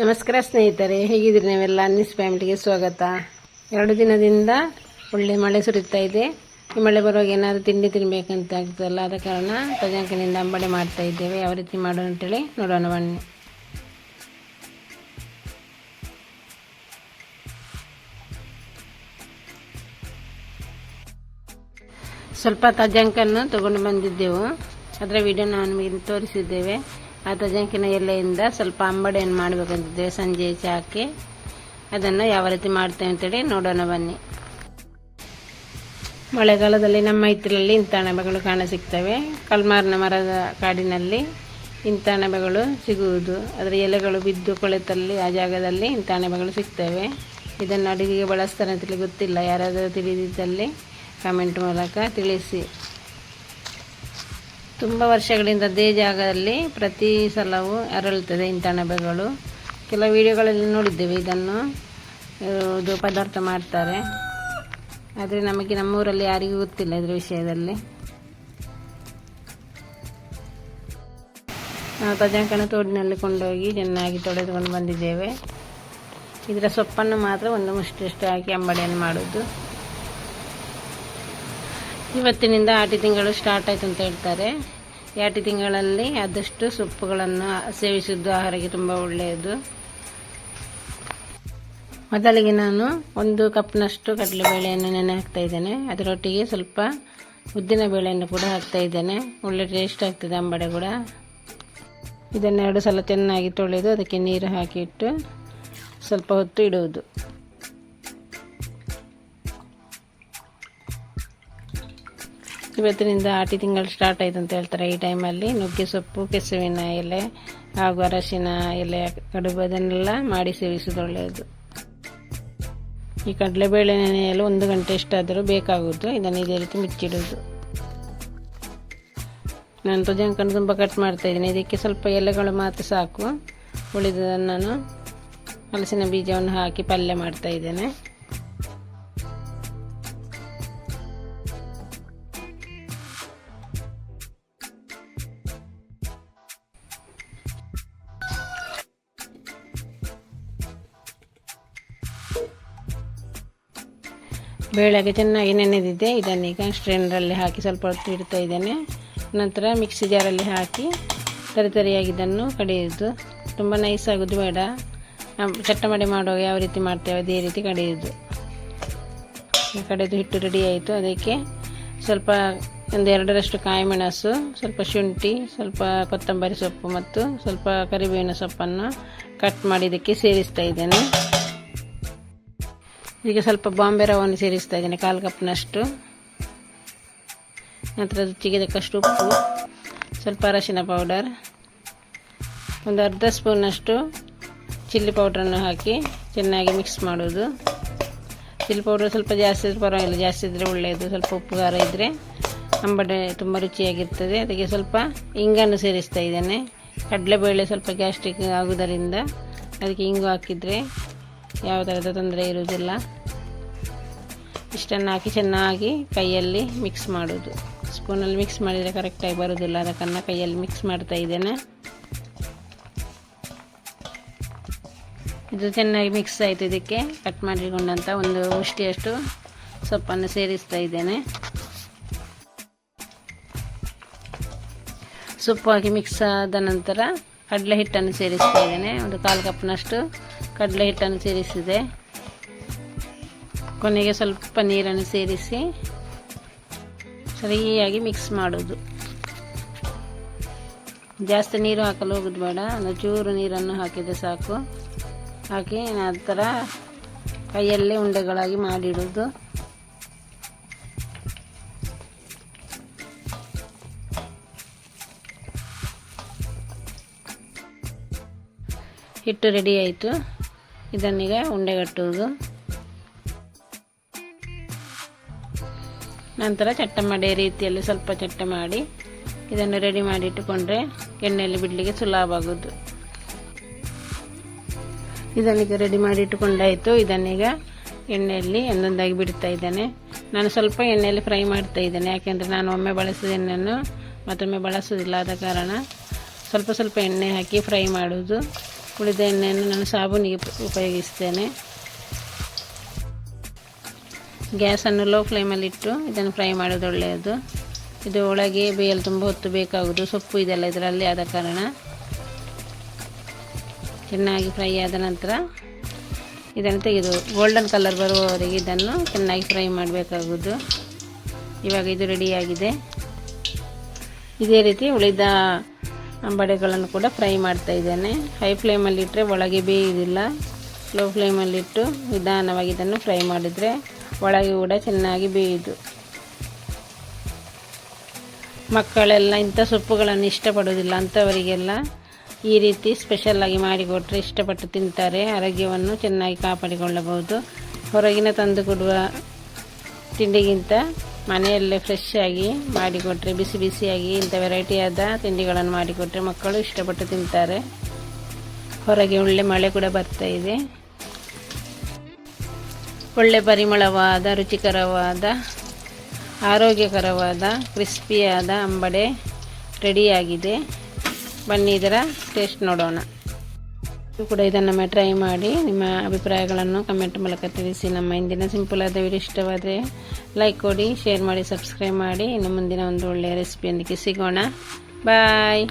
ನಮಸ್ಕಾರ ಸ್ನೇಹಿತರೆ, ಹೇಗಿದ್ದೀರಿ ನೀವೆಲ್ಲ? ಅನ್ನಿಸ್ ಫ್ಯಾಮಿಲಿಗೆ ಸ್ವಾಗತ. ಎರಡು ದಿನದಿಂದ ಒಳ್ಳೆ ಮಳೆ ಸುರಿತಾ ಇದೆ. ಈ ಮಳೆ ಬರುವಾಗ ಏನಾದರೂ ತಿಂಡಿ ತಿನ್ನಬೇಕಂತ ಆಗ್ತದಲ್ಲ, ಆದ ಕಾರಣ ತಜಾಂಕನಿಂದ ಅಂಬಡೆ ಮಾಡ್ತಾ ಇದ್ದೇವೆ. ಯಾವ ರೀತಿ ಮಾಡೋಣ ಅಂತೇಳಿ ನೋಡೋಣ ಬನ್ನಿ. ಸ್ವಲ್ಪ ತಜಾಂಕನ್ನು ತಗೊಂಡು ಬಂದಿದ್ದೆವು. ಅದರ ವಿಡಿಯೋ ನಾನು ನಿಮಗೆ ತೋರಿಸಿದ್ದೇವೆ. ಆ ಜಂಕಿನ ಎಲೆಯಿಂದ ಸ್ವಲ್ಪ ಅಂಬಡೆಯನ್ನು ಮಾಡಬೇಕಂತಿದ್ದೇವೆ ಸಂಜೆ ಹಾಕಿ ಅದನ್ನು ಯಾವ ರೀತಿ ಮಾಡ್ತೇವೆ ಅಂತೇಳಿ ನೋಡೋಣ ಬನ್ನಿ. ಮಳೆಗಾಲದಲ್ಲಿ ನಮ್ಮ ಹಿತ್ತಲಲ್ಲಿ ಇಂಥ ಅಣಬೆಗಳು ಕಾಣ ಸಿಗ್ತವೆ. ಕಲ್ಮಾರಿನ ಮರದ ಕಾಡಿನಲ್ಲಿ ಇಂಥ ಅಣಬೆಗಳು ಸಿಗುವುದು. ಅದರ ಎಲೆಗಳು ಬಿದ್ದು ಕೊಳೆತಲ್ಲಿ ಆ ಜಾಗದಲ್ಲಿ ಇಂಥ ಅಣಬೆಗಳು ಸಿಗ್ತವೆ. ಇದನ್ನು ಅಡುಗೆಗೆ ಬಳಸ್ತಾರೆ ಅಂತೇಳಿ ಗೊತ್ತಿಲ್ಲ. ಯಾರಾದರೂ ತಿಳಿದಿದ್ದಲ್ಲಿ ಕಮೆಂಟ್ ಮೂಲಕ ತಿಳಿಸಿ. ತುಂಬ ವರ್ಷಗಳಿಂದ ಅದೇ ಜಾಗದಲ್ಲಿ ಪ್ರತಿ ಸಲವೂ ಅರಳುತ್ತದೆ ಇಂಥ ಅಣಬೆಗಳು ಕೆಲವು ವಿಡಿಯೋಗಳಲ್ಲಿ ನೋಡಿದ್ದೇವೆ ಇದನ್ನು. ಇದು ಪದಾರ್ಥ ಮಾಡ್ತಾರೆ. ಆದರೆ ನಮಗೆ ನಮ್ಮೂರಲ್ಲಿ ಯಾರಿಗೂ ಗೊತ್ತಿಲ್ಲ ಇದರ ವಿಷಯದಲ್ಲಿ. ನಾವು ತಜಾಂಕನ ತೋಡಿನಲ್ಲಿ ಕೊಂಡೋಗಿ ಚೆನ್ನಾಗಿ ತೊಳೆದುಕೊಂಡು ಬಂದಿದ್ದೇವೆ. ಇದರ ಸೊಪ್ಪನ್ನು ಮಾತ್ರ ಒಂದು ಮುಷ್ಟಿಷ್ಟು ಹಾಕಿ ಅಂಬಡಿಯನ್ನು ಮಾಡೋದು ಇವತ್ತಿನಿಂದ ಆಟಿ ತಿಂಗಳು ಸ್ಟಾರ್ಟ್ ಆಯ್ತು ಅಂತ ಹೇಳ್ತಾರೆ. ಆಟಿ ತಿಂಗಳಲ್ಲಿ ಆದಷ್ಟು ಸೊಪ್ಪುಗಳನ್ನು ಸೇವಿಸಿದ್ದು ಆಹಾರಕ್ಕೆ ತುಂಬ ಒಳ್ಳೆಯದು. ಮೊದಲಿಗೆ ನಾನು ಒಂದು ಕಪ್ನಷ್ಟು ಕಡಲೆಬೇಳೆಯನ್ನು ನೆನೆ ಹಾಕ್ತಾ ಇದ್ದೇನೆ. ಅದರೊಟ್ಟಿಗೆ ಸ್ವಲ್ಪ ಉದ್ದಿನ ಬೇಳೆಯನ್ನು ಕೂಡ ಹಾಕ್ತಾ ಇದ್ದೇನೆ. ಒಳ್ಳೆ ಟೇಸ್ಟ್ ಆಗ್ತದೆ ಅಂಬಡೆ ಕೂಡ. ಇದನ್ನು ಎರಡು ಸಲ ಚೆನ್ನಾಗಿ ತೊಳೆದು ಅದಕ್ಕೆ ನೀರು ಹಾಕಿಟ್ಟು ಸ್ವಲ್ಪ ಹೊತ್ತು ಇಡುವುದು. ಇವತ್ತಿನಿಂದ ಆಟಿ ತಿಂಗಳು ಸ್ಟಾರ್ಟ್ ಆಯ್ತು ಅಂತ ಹೇಳ್ತಾರೆ. ಈ ಟೈಮಲ್ಲಿ ನುಗ್ಗೆ ಸೊಪ್ಪು, ಕೆಸುವಿನ ಎಲೆ ಹಾಗೂ ಅರಶಿನ ಎಲೆ, ಕಡುಬು ಅದನ್ನೆಲ್ಲ ಮಾಡಿ ಸೇವಿಸೋದು ಒಳ್ಳೆಯದು. ಈ ಕಡಲೆಬೇಳೆ ನೆನೆಯಲು ಒಂದು ಗಂಟೆ ಎಷ್ಟಾದರೂ ಬೇಕಾಗುವುದು. ಇದನ್ನು ಇದೇ ರೀತಿ ಮುಚ್ಚಿಡೋದು ನಾನು ತುಜಂಕನ್ನು ತುಂಬ ಕಟ್ ಮಾಡ್ತಾ ಇದ್ದೀನಿ. ಇದಕ್ಕೆ ಸ್ವಲ್ಪ ಎಲೆಗಳು ಮಾತ್ರ ಸಾಕು. ಉಳಿದದನ್ನು ನಾನು ಹಲಸಿನ ಬೀಜವನ್ನು ಹಾಕಿ ಪಲ್ಯ ಮಾಡ್ತಾ ಬೇಳೆಗೆ ಚೆನ್ನಾಗಿ ನೆನೆದಿದೆ. ಇದನ್ನೀಗ ಸ್ಟ್ರೈನರಲ್ಲಿ ಹಾಕಿ ಸ್ವಲ್ಪ ಹೊತ್ತು ಇಡ್ತಾ ಇದ್ದೇನೆ. ನಂತರ ಮಿಕ್ಸಿ ಜಾರಲ್ಲಿ ಹಾಕಿ ತರಿತರಿಯಾಗಿ ಇದನ್ನು ಕಡಿಯೋದು ತುಂಬ ನೈಸ್ ಆಗೋದು ಬೇಡ. ಚಟ್ಟ ಚಟ್ಟಮಡಿ ಮಾಡುವಾಗ ಯಾವ ರೀತಿ ಮಾಡ್ತೇವೆ ಅದೇ ರೀತಿ ಕಡಿಯೋದು ಕಡೆದು ಹಿಟ್ಟು ರೆಡಿ ಆಯಿತು. ಅದಕ್ಕೆ ಸ್ವಲ್ಪ ಒಂದು ಎರಡರಷ್ಟು ಕಾಯಿ ಮೆಣಸು ಸ್ವಲ್ಪ ಶುಂಠಿ, ಸ್ವಲ್ಪ ಕೊತ್ತಂಬರಿ ಸೊಪ್ಪು ಮತ್ತು ಸ್ವಲ್ಪ ಕರಿಬೇವಿನ ಸೊಪ್ಪನ್ನು ಕಟ್ ಮಾಡಿ ಇದಕ್ಕೆ ಸೇರಿಸ್ತಾ ಇದ್ದೇನೆ. ಈಗ ಸ್ವಲ್ಪ ಬಾಂಬೆ ರವನ್ನು ಸೇರಿಸ್ತಾ ಇದ್ದೇನೆ, ಕಾಲು ಕಪ್ನಷ್ಟು ನಂತರ ರುಚಿಗೆ ತಕ್ಕಷ್ಟು ಉಪ್ಪು, ಸ್ವಲ್ಪ ಅರಶಿನ ಪೌಡರ್ ಒಂದು ಅರ್ಧ ಸ್ಪೂನಷ್ಟು ಚಿಲ್ಲಿ ಪೌಡ್ರನ್ನು ಹಾಕಿ ಚೆನ್ನಾಗಿ ಮಿಕ್ಸ್ ಮಾಡೋದು ಚಿಲ್ಲಿ ಪೌಡರ್ ಸ್ವಲ್ಪ ಜಾಸ್ತಿ ಇದ್ರೆ ಪರವಾಗಿಲ್ಲ, ಜಾಸ್ತಿ ಇದ್ದರೆ ಒಳ್ಳೆಯದು. ಸ್ವಲ್ಪ ಉಪ್ಪು ಖಾರ ಇದ್ದರೆ ಅಂಬಡೆ ತುಂಬ ರುಚಿಯಾಗಿರ್ತದೆ. ಅದಕ್ಕೆ ಸ್ವಲ್ಪ ಇಂಗನ್ನು ಸೇರಿಸ್ತಾ ಇದ್ದೇನೆ. ಕಡಲೆಬೇಳೆ ಸ್ವಲ್ಪ ಗ್ಯಾಸ್ಟ್ರಿಕ್ ಆಗೋದರಿಂದ ಅದಕ್ಕೆ ಇಂಗು ಹಾಕಿದರೆ ಯಾವ ಥರದ ತೊಂದರೆ ಇರುವುದಿಲ್ಲ. ಇಷ್ಟನ್ನು ಹಾಕಿ ಚೆನ್ನಾಗಿ ಕೈಯಲ್ಲಿ ಮಿಕ್ಸ್ ಮಾಡೋದು ಸ್ಪೂನಲ್ಲಿ ಮಿಕ್ಸ್ ಮಾಡಿದರೆ ಕರೆಕ್ಟಾಗಿ ಬರೋದಿಲ್ಲ ಅದಕ್ಕನ್ನು ಕೈಯಲ್ಲಿ ಮಿಕ್ಸ್ ಮಾಡ್ತಾ ಇದ್ದೇನೆ. ಇದು ಚೆನ್ನಾಗಿ ಮಿಕ್ಸ್ ಆಯಿತು ಇದಕ್ಕೆ. ಕಟ್ ಮಾಡಿಕೊಂಡಂಥ ಒಂದು ಮುಷ್ಟಿಯಷ್ಟು ಸೊಪ್ಪನ್ನು ಸೇರಿಸ್ತಾ ಇದ್ದೇನೆ. ಸೊಪ್ಪು ಹಾಕಿ ಮಿಕ್ಸ್ ಆದ ನಂತರ ಕಡಲೆ ಹಿಟ್ಟನ್ನು ಸೇರಿಸ್ತಾ ಇದ್ದೇನೆ. ಒಂದು ಕಾಲು ಕಪ್ನಷ್ಟು ಕಡಲೆ ಹಿಟ್ಟನ್ನು ಸೇರಿಸಿದೆ. ಕೊನೆಗೆ ಸ್ವಲ್ಪ ನೀರನ್ನು ಸೇರಿಸಿ ಸರಿಯಾಗಿ ಮಿಕ್ಸ್ ಮಾಡೋದು. ಜಾಸ್ತಿ ನೀರು ಹಾಕಲು ಹೋಗೋದು ಬೇಡ. ಚೂರು ನೀರನ್ನು ಹಾಕಿದರೆ ಸಾಕು. ಹಾಕಿ ನಂತರ ಕೈಯಲ್ಲೇ ಉಂಡೆಗಳಾಗಿ ಮಾಡಿಡೋದು ಹಿಟ್ಟು ರೆಡಿ ಆಯಿತು. ಇದನ್ನೀಗ ಉಂಡೆಗಟ್ಟುವುದು ನಂತರ ಚಟ್ಟ ಮಾಡಿ ರೀತಿಯಲ್ಲಿ ಸ್ವಲ್ಪ ಚಟ್ಟ ಮಾಡಿ ಇದನ್ನು ರೆಡಿ ಮಾಡಿ ಇಟ್ಟುಕೊಂಡ್ರೆ ಎಣ್ಣೆಯಲ್ಲಿ ಬಿಡಲಿಕ್ಕೆ ಸುಲಭ ಆಗೋದು. ಇದನ್ನೀಗ ರೆಡಿ ಮಾಡಿ ಇಟ್ಟುಕೊಂಡಾಯಿತು. ಇದನ್ನೀಗ ಎಣ್ಣೆಯಲ್ಲಿ ಒಂದೊಂದಾಗಿ ಬಿಡ್ತಾ ಇದ್ದೇನೆ. ನಾನು ಸ್ವಲ್ಪ ಎಣ್ಣೆಯಲ್ಲಿ ಫ್ರೈ ಮಾಡ್ತಾ ಇದ್ದೇನೆ. ಯಾಕೆಂದರೆ ನಾನು ಒಮ್ಮೆ ಬಳಸಿದ ಎಣ್ಣೆಯನ್ನು ಮತ್ತೊಮ್ಮೆ ಬಳಸೋದಿಲ್ಲ ಆದ ಕಾರಣ ಸ್ವಲ್ಪ ಸ್ವಲ್ಪ ಎಣ್ಣೆ ಹಾಕಿ ಫ್ರೈ ಮಾಡೋದು ಉಳಿದ ಎಣ್ಣೆಯನ್ನು ನಾನು ಸಾಬೂನಿಗೆ ಉಪ- ಉಪಯೋಗಿಸ್ತೇನೆ. ಗ್ಯಾಸನ್ನು ಲೋ ಫ್ಲೇಮಲ್ಲಿಟ್ಟು ಇದನ್ನು ಫ್ರೈ ಮಾಡೋದು ಒಳ್ಳೆಯದು. ಇದು ಒಳಗೆ ಬೇಯಲು ತುಂಬ ಹೊತ್ತು ಬೇಕಾಗುವುದು. ಸೊಪ್ಪು ಇದೆಲ್ಲ ಇದರಲ್ಲಿ ಆದ ಕಾರಣ. ಚೆನ್ನಾಗಿ ಫ್ರೈ ಆದ ನಂತರ ಇದನ್ನು ತೆಗೆದು ಗೋಲ್ಡನ್ ಕಲರ್ ಬರುವವರೆಗೆ ಇದನ್ನು ಚೆನ್ನಾಗಿ ಫ್ರೈ ಮಾಡಬೇಕಾಗುವುದು. ಇವಾಗ ಇದು ರೆಡಿಯಾಗಿದೆ ಇದೇ ರೀತಿ ಉಳಿದ ಅಂಬಡೆಗಳನ್ನು ಕೂಡ ಫ್ರೈ ಮಾಡ್ತಾ ಇದ್ದೇನೆ. ಹೈ ಫ್ಲೇಮಲ್ಲಿಟ್ಟರೆ ಒಳಗೆ ಬೇಯುವುದಿಲ್ಲ. ಲೋ ಫ್ಲೇಮಲ್ಲಿಟ್ಟು ನಿಧಾನವಾಗಿ ಇದನ್ನು ಫ್ರೈ ಮಾಡಿದರೆ ಒಳಗೆ ಕೂಡ ಚೆನ್ನಾಗಿ ಬೇಯುದು. ಮಕ್ಕಳೆಲ್ಲ ಇಂಥ ಸೊಪ್ಪುಗಳನ್ನು ಇಷ್ಟಪಡೋದಿಲ್ಲ ಅಂಥವರಿಗೆಲ್ಲ ಈ ರೀತಿ ಸ್ಪೆಷಲ್ಲಾಗಿ ಮಾಡಿಕೊಟ್ರೆ ಇಷ್ಟಪಟ್ಟು ತಿಂತಾರೆ. ಆರೋಗ್ಯವನ್ನು ಚೆನ್ನಾಗಿ ಕಾಪಾಡಿಕೊಳ್ಳಬಹುದು. ಹೊರಗಿನ ತಂದು ಕೊಡುವ ತಿಂಡಿಗಿಂತ ಮನೆಯಲ್ಲೇ ಫ್ರೆಶ್ ಆಗಿ ಮಾಡಿಕೊಟ್ರೆ, ಬಿಸಿ ಬಿಸಿಯಾಗಿ ಇಂಥ ವೆರೈಟಿಯಾದ ತಿಂಡಿಗಳನ್ನು ಮಾಡಿಕೊಟ್ರೆ ಮಕ್ಕಳು ಇಷ್ಟಪಟ್ಟು ತಿಂತಾರೆ. ಹೊರಗೆ ಒಳ್ಳೆ ಮಳೆ ಕೂಡ ಬರ್ತಾ ಇದೆ. ಒಳ್ಳೆ ಪರಿಮಳವಾದ, ರುಚಿಕರವಾದ, ಆರೋಗ್ಯಕರವಾದ ಕ್ರಿಸ್ಪಿಯಾದ ಅಂಬಡೆ ರೆಡಿಯಾಗಿದೆ ಬನ್ನಿ, ಇದರ ಟೇಸ್ಟ್ ನೋಡೋಣ. ನೀವು ಕೂಡ ಇದನ್ನು ಟ್ರೈ ಮಾಡಿ ನಿಮ್ಮ ಅಭಿಪ್ರಾಯಗಳನ್ನು ಕಮೆಂಟ್ ಮೂಲಕ ತಿಳಿಸಿ. ನಮ್ಮ ಇಂದಿನ ಸಿಂಪಲ್ ಆದ ವಿಡಿಯೋ ಇಷ್ಟವಾದರೆ ಲೈಕ್ ಕೊಡಿ ಶೇರ್ ಮಾಡಿ ಸಬ್ಸ್ಕ್ರೈಬ್ ಮಾಡಿ. ಇನ್ನು ಮುಂದಿನ ಒಂದು ಒಳ್ಳೆಯ ರೆಸಿಪಿಯೊಂದಿಗೆ ಸಿಗೋಣ. ಬಾಯ್